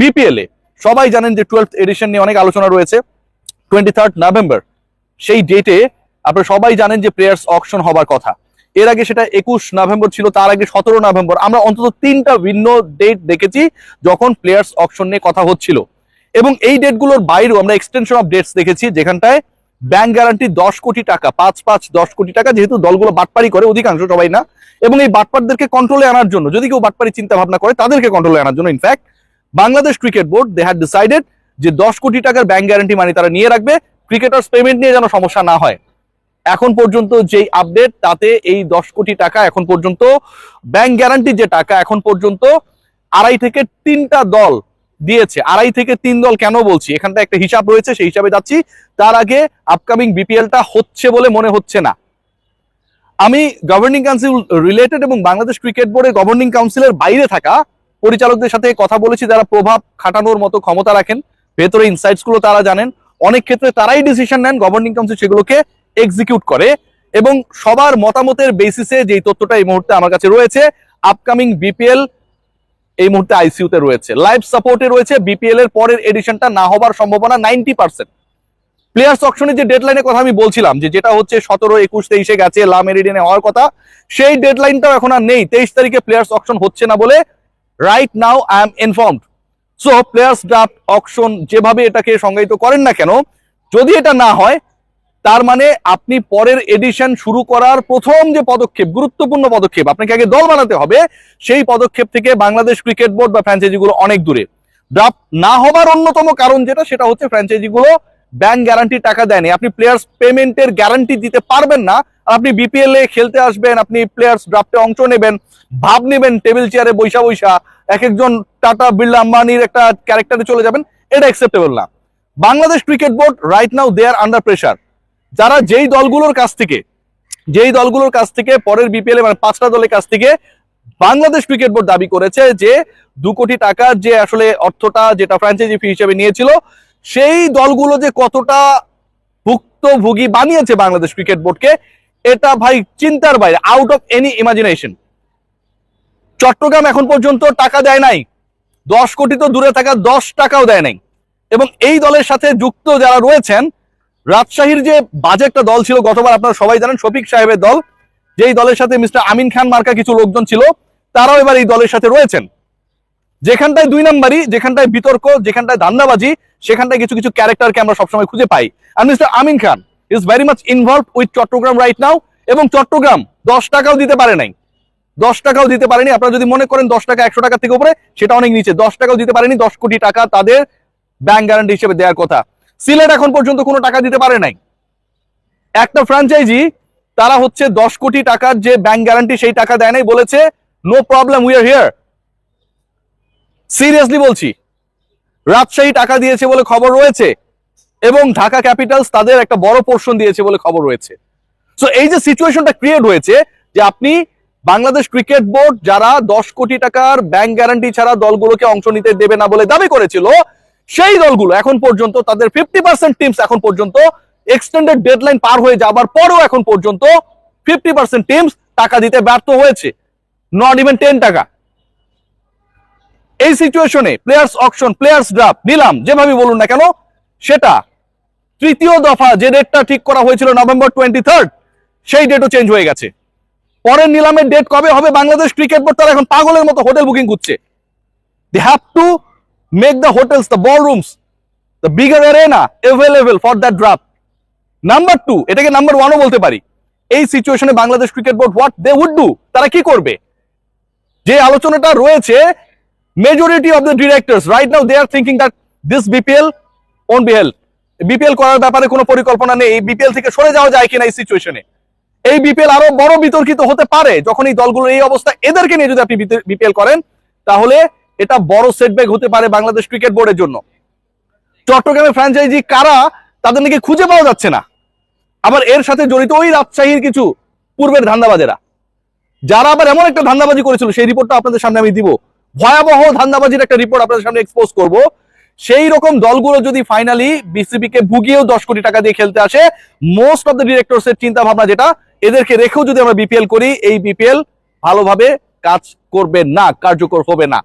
BPL এ, সবাই জানেন যে টুয়েলভ এডিশন নিয়ে অনেক আলোচনা রয়েছে টোয়েন্টি থার্ড নভেম্বর সেই ডেটে আপনারা সবাই জানেন যে প্লেয়ার্স অকশন হবার কথা। এর আগে সেটা একুশ নভেম্বর ছিল, তার আগে সতেরো নভেম্বর আমরা অন্তত তিনটা ভিন্ন ডেট দেখেছি যখন প্লেয়ার্স অকশন নিয়ে কথা হচ্ছিল। এবং এই ডেটগুলোর বাইরেও আমরা এক্সটেনশন অফ ডেটস দেখেছি, যেখানটায় ব্যাংক গ্যারান্টি দশ কোটি টাকা, পাঁচ পাঁচ দশ কোটি টাকা যেহেতু দলগুলো বাটপারি করে, অধিকাংশ সবাই না, এবং এই বাটপারদেরকে কন্ট্রোলে আনার জন্য, যদি কেউ বাটপারি চিন্তা ভাবনা করে, তাদেরকে কন্ট্রোলে আনার জন্য in fact Bangladesh cricket board they had decided যে দশ কোটি টাকার ব্যাংক গ্যারান্টি মানি তারা নিয়ে রাখবে, ক্রিকেটার্স পেমেন্ট নিয়ে যেন সমস্যা না হয়। এখন পর্যন্ত যেই আপডেট তাতে এই দশ কোটি টাকা এখন পর্যন্ত ব্যাংক গ্যারান্টি যে টাকা এখন পর্যন্ত আড়াই থেকে তিনটা দল দিয়েছে। আড়াই থেকে তিন দল কেন বলছি? এখানটা একটা হিসাব রয়েছে, সেই হিসাবে যাচ্ছি। তার আগে আপকামিং বিপিএলটা হচ্ছে বলে মনে হচ্ছে না। আমি গভর্নিং কাউন্সিল রিলেটেড এবং বাংলাদেশ ক্রিকেট বোর্ডের গভর্নিং কাউন্সিলের বাইরে থাকা পরিচালকদের সাথে কথা বলেছি, যারা প্রভাব খাটানোর মতো ক্ষমতা রাখেন, ভেতরে ইনসাইটসগুলো তারা জানেন, অনেক ক্ষেত্রে তারাই ডিসিশন নেন গভর্নিং কাউন্সিল সেগুলোকে এক্সিকিউট করে এবং সবার মতামতের বেসিসে যেই তথ্যটা এই মুহূর্তে আমার কাছে রয়েছে আপকামিং বিপিএল এই মুহূর্তে আইসিইউতে রয়েছে। লাইভ সাপোর্টে রয়েছে বিপিএল এর পরের এডিশনটা না হবার সম্ভাবনা নাইনটি পার্সেন্ট প্লেয়ার্স অকশনের যে ডেডলাইনের কথা আমি বলছিলাম, যে যেটা হচ্ছে সতেরো, একুশ, তেইশে গেছে লা মেরিডিয়ানে হওয়ার কথা, সেই ডেডলাইনটাও এখন আর নেই। তেইশ তারিখে প্লেয়ার্স অকশন হচ্ছে না বলে right now I'm informed so players draft auction যেভাবে এটাকে সংজ্ঞায়িত করেন না কেন, যদি এটা না হয়, তার মানে আপনি পরের এডিশন শুরু করার প্রথম যে পদক্ষেপ, গুরুত্বপূর্ণ পদক্ষেপ, আপনাকে আগে দল বানাতে হবে, সেই পদক্ষেপ থেকে বাংলাদেশ ক্রিকেট বোর্ড বা ফ্র্যাঞ্চাইজিগুলো অনেক দূরে। ড্রাফট না হবার অন্যতম কারণ যেটা, সেটা হচ্ছে ফ্র্যাঞ্চাইজিগুলো ব্যাংক গ্যারান্টি টাকা দেয়নি। আপনি প্লেয়ার্স পেমেন্টের গ্যারান্টি দিতে পারবেন না আপনি বিপিএল এ খেলতে আসবেন, আপনি প্লেয়ার্স ড্রাফটে অংশ নেবেন, ভাব নেবেন টেবিল চেয়ারে বৈশা বৈশা এক একজন টাটা বিড়লা আম্বানির একটা ক্যারেক্টারে চলে যাবেন, এটা অ্যাকসেপ্টেবল না। Bangladesh cricket board right now they are under pressure যারা যেই দলগুলোর কাছ থেকে, যেই দলগুলোর কাছ থেকে পরের বিপিএল মানে পাঁচটা দলের কাছ থেকে বাংলাদেশ ক্রিকেট বোর্ড দাবি করেছে যে দু কোটি টাকার যে আসলে অর্থটা যেটা ফ্র্যাঞ্চাইজি ফি হিসেবে নিয়েছিল, সেই দলগুলো যে কতটা ভুক্তভোগী বানিয়েছে বাংলাদেশ ক্রিকেট বোর্ডকে এটা ভাই চিন্তার বাইরে out of any imagination Chattogram এখন পর্যন্ত টাকা দেয় নাই, দশ কোটি তো দূরে থাকা, দশ টাকাও দেয় নাই। এবং এই দলের সাথে যুক্ত যারা রয়েছেন, রাজশাহীর যে বাজে একটা দল ছিল, গতবার আপনারা সবাই জানেন, শফিক সাহেবের দল, যেই দলের সাথে মিস্টার আমিন খান মার্কা কিছু লোকজন ছিল, তারাও এবার এই দলের সাথে রয়েছেন। যেখানটায় দুই নাম্বারই যেখানটায় বিতর্ক, যেখানটায় ধান্দাবাজি, সেখানটায় কিছু কিছু ক্যারেক্টারকে আমরা সবসময় খুঁজে পাই। আর mister Amin Khan is very much involve with Chittagong right now এবং চট্টগ্রাম দশ টাকাও দিতে পারে নাই। দশ টাকাও দিতে পারেনি। আপনারা যদি মনে করেন দশ টাকা একশো টাকা থেকে উপরে, সেটা অনেক নিচে। দশ টাকাও দিতে পারেনি, দশ কোটি টাকা তাদের ব্যাংক গ্যারান্টি হিসেবে দেওয়ার কথা। সিলেট এখন পর্যন্ত কোনো টাকা দিতে পারে নাই। একটা ফ্র্যাঞ্চাইজি তারা হচ্ছে দশ কোটি টাকার যে ব্যাংক গ্যারান্টি সেই টাকা দেয় নাই, বলেছে no problem we are here seriously বলছি। রাজশাহী টাকা দিয়েছে বলে খবর রয়েছে। এবং ঢাকা ক্যাপিটালস তাদের একটা বড় পোর্শন দিয়েছে বলে খবর রয়েছে। সো এই যে সিচুয়েশনটা ক্রিয়েট হয়েছে যে আপনি বাংলাদেশ ক্রিকেট বোর্ড যারা দশ কোটি টাকার ব্যাংক গ্যারান্টি ছাড়া দলগুলোকে অংশ নিতে দেবে না বলে দাবি করেছিল, সেই দলগুলো এখন পর্যন্ত তাদের ফিফটি পার্সেন্ট টিমস এখন পর্যন্ত এক্সটেন্ডেড ডেডলাইন পার হয়ে যাবার পরেও এখন পর্যন্ত ফিফটি পার্সেন্ট টিমস টাকা দিতে ব্যর্থ হয়েছে। নট ইভেন টেন টাকা। এই সিচুয়েশনে প্লেয়ার্স অকশন প্লেয়ার্স ড্রাফট নিলাম যেভাবে বলুন না কেন সেটা তৃতীয় দফা যে ডেটটা ঠিক করা হয়েছিল নভেম্বর টোয়েন্টি থার্ড সেই ডেটও চেঞ্জ হয়ে গেছে। পরের নিলামের ডেট কবে হবে বাংলাদেশ ক্রিকেট বোর্ড তারা এখন পাগলের মতো হোটেল বুকিং করছে। They have to make the hotels the ball rooms the bigger arena available for that draft number two এটাকে নাম্বার ওয়ানও বলতে পারি। এই সিচুয়েশনে Bangladesh cricket board what they would do তারা কি করবে? যে আলোচনাটা রয়েছে majority of the directors right now they are thinking that this BPL own be help BPL করার ব্যাপারে কোনো পরিকল্পনা নেই। বিপিএল থেকে সরে যাওয়া যায় কিনা এই সিচুয়েশনে এই বিপিএল আরও বড় বিতর্কিত হতে পারে। যখন এই দলগুলোর এই অবস্থা এদেরকে নিয়ে যদি আপনি বিপিএল করেন, তাহলে এটা বড় সেটব্যাক হতে পারে বাংলাদেশ ক্রিকেট বোর্ডের জন্য। চট্টগ্রামের ফ্র্যাঞ্চাইজি কারা, তাদের নাকি খুঁজে পাওয়া যাচ্ছে না। আবার এর সাথে জড়িত ওই রাজশাহীর কিছু পূর্বের ধান্দাবাজেরা। যারা আবার এমন একটা ধান্দাবাজি করেছিল, সেই রিপোর্টটা আপনাদের সামনে আমি দিব। ভয়াবহ ধান্দাবাজির একটা রিপোর্ট আপনাদের সামনে এক্সপোজ করব। সেই রকম দলগুলো যদি ফাইনালি বিসিবি কে ভুগিয়েও দশ কোটি টাকা দিয়ে খেলতে আসে মোস্ট অফ দ্য ডিরেক্টর এর চিন্তা ভাবনা যেটা, এদেরকে রেখেও যদি আমরা বিপিএল করি, এই বিপিএল ভালোভাবে কাজ করবে না, কার্যকর হবে না।